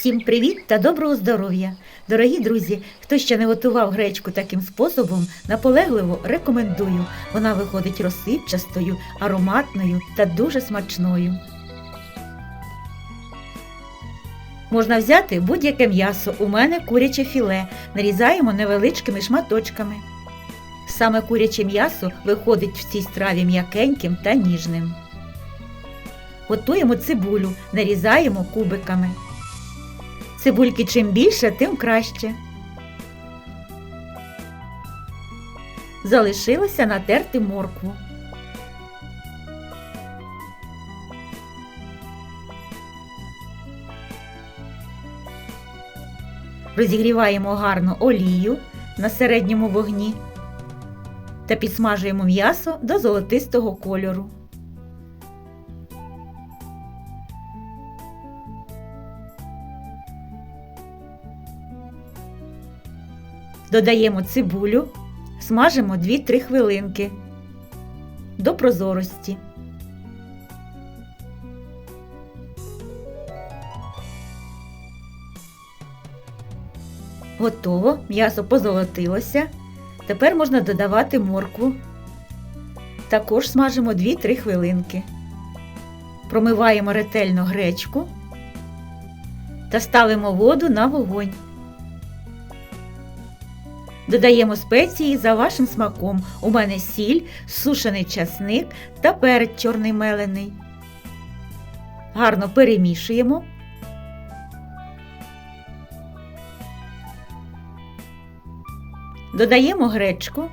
Всім привіт та доброго здоров'я! Дорогі друзі, хто ще не готував гречку таким способом, наполегливо рекомендую. Вона виходить розсипчастою, ароматною та дуже смачною. Можна взяти будь-яке м'ясо. У мене куряче філе. Нарізаємо невеличкими шматочками. Саме куряче м'ясо виходить в цій страві м'якеньким та ніжним. Готуємо цибулю, нарізаємо кубиками. Цибульки чим більше, тим краще. Залишилося натерти моркву. Розігріваємо гарно олію на середньому вогні та підсмажуємо м'ясо до золотистого кольору. Додаємо цибулю, смажимо 2-3 хвилинки до прозорості. Готово, м'ясо позолотилося. Тепер можна додавати моркву. Також смажимо 2-3 хвилинки. Промиваємо ретельно гречку та ставимо воду на вогонь. Додаємо спеції за вашим смаком. У мене сіль, сушений часник та перець чорний мелений. Гарно перемішуємо. Додаємо гречку.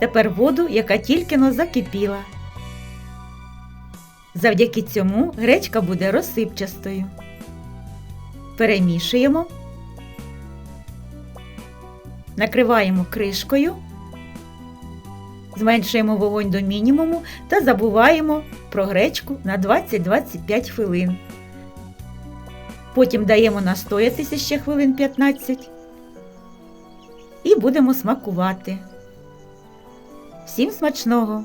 Тепер воду, яка тільки но закипіла. Завдяки цьому гречка буде розсипчастою перемішуємо, накриваємо кришкою, зменшуємо вогонь до мінімуму та забуваємо про гречку на 20-25 хвилин. Потім даємо настоятися ще хвилин 15 і будемо смакувати. Всім смачного!